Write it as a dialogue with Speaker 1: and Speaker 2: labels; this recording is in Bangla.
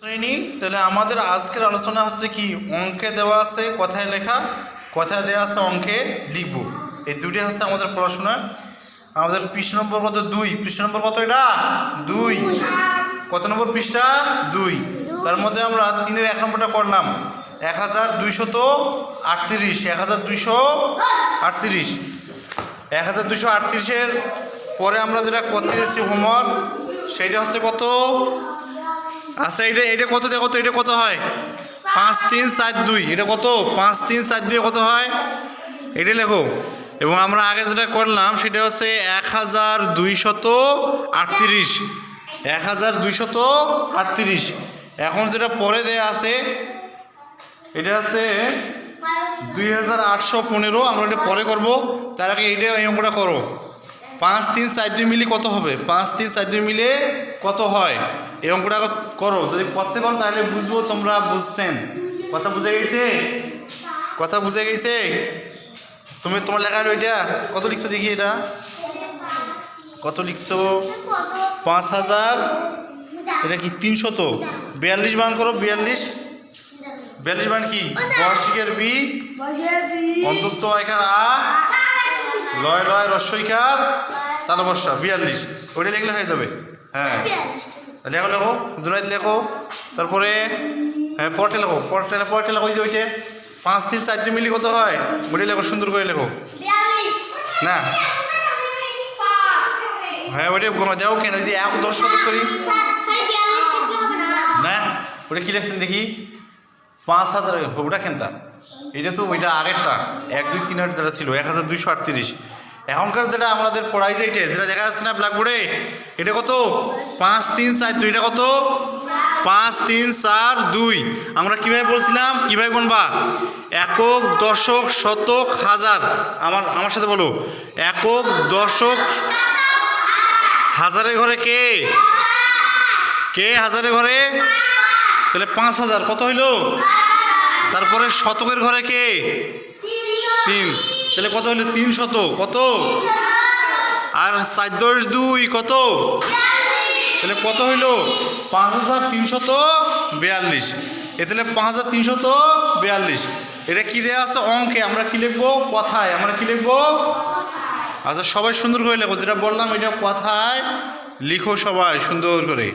Speaker 1: শ্রেণি তাহলে আমাদের আজকের আলোচনা হচ্ছে কি? অঙ্কে দেওয়া আছে, কথায় লেখা, কথায় দেওয়া আছে, অঙ্কে লিখব। এই দুটি হচ্ছে আমাদের পড়াশোনা। আমাদের পৃষ্ঠ নম্বর কত? দুই। পৃষ্ঠ নম্বর কত এটা? দুই। কত নম্বর পৃষ্ঠা? দুই। তার মধ্যে আমরা তিনের এক নম্বরটা করলাম। এক হাজার দুইশত আটত্রিশ। এক হাজার দুইশো আটত্রিশ। এক হাজার দুশো আটত্রিশের পরে আমরা যেটা করতে এসেছি হোমওয়ার্ক সেইটা হচ্ছে কত? আচ্ছা এটা এটা কত দেখো তো এটা কত হয়? পাঁচ, তিন, চার, দুই। এটা কত? পাঁচ, তিন, চার দুই কত হয়? এটা লেখো। এবং আমরা আগে যেটা করলাম, সেটা হচ্ছে এক হাজার দুইশত আটত্রিশ। এক হাজার দুইশত আটত্রিশ। এখন যেটা পরে দেয়া আছে, এটা হচ্ছে দুই হাজার আটশো পনেরো। আমরা এটা পরে করব। তার আগে এইটা এই অঙ্কটা করো। পাঁচ তিন চার দুই মিলে কত হবে? পাঁচ তিন চার দুই মিলে কত হয়? এই অঙ্কটা করো। যদি করতে পারো তাহলে বুঝব তোমরা বুঝছেন। কথা বুঝে গেছে? কথা বুঝে গেছে? তুমি তোমার লেখা এটা? কত লিখছো দেখি এটা? কত লিখছো? পাঁচ হাজার। এটা কি তিনশত? বিয়াল্লিশ বান করো বিয়াল্লিশ। বিয়াল্লিশ বান কি? বর্ষিকের বি। অন্তস্থ আয়কার আ লয় লয় রস্বইকার তাহলে বর্ষা, বিয়াল্লিশ। ওইটা লিখলে হয়ে যাবে। হ্যাঁ। লেখো লেখো জুনাইদ লেখো। তারপরে হ্যাঁ পরটে লেখো। পরটে পরটে লেখো যে ওইটে। পাঁচ, তিন, চার দুই মিলি কত হয় ওইটা লেখো, সুন্দর করে লেখো। না। হ্যাঁ ওইটা দেও কেন? ওই যে এক, দশ শতক করি। না। ওটা কী লিখছেন দেখি? পাঁচ হাজার, ওটা কেনতা? এটা তো ওইটা আগেরটা। এক, দুই, তিন হাজার যেটা ছিল, এক হাজার দুইশো আটত্রিশ। এখনকার যেটা আমাদের পড়াই যে এটা, যেটা দেখা যাচ্ছে না ব্ল্যাকবোর্ডে এটা কত? পাঁচ, তিন, চার, দুই, এটা কত? পাঁচ, তিন, চার, দুই। আমরা কীভাবে বলছিলাম? কীভাবে গুনবা? একক, দশক, শতক, হাজার। আমার আমার সাথে বলো। একক, দশক, হাজারের ঘরে কে? কে হাজারের ঘরে? তাহলে পাঁচ হাজার, কত হইল? তারপরে শতকের ঘরে কে? তিন। তাহলে কত হইল? তিন শত কত? আর চার দশ দুই, কত? তাহলে কত হইল? পাঁচ হাজার তিনশত বিয়াল্লিশ। এ তাহলে পাঁচ হাজার তিনশত বিয়াল্লিশ। এটা কী দেওয়া আছে? অঙ্কে। আমরা কি লিখব? কথায়। আমরা কি লিখব? আচ্ছা সবাই সুন্দর করে লেখো। যেটা বললাম, এটা কথায় লিখো সবাই সুন্দর করে।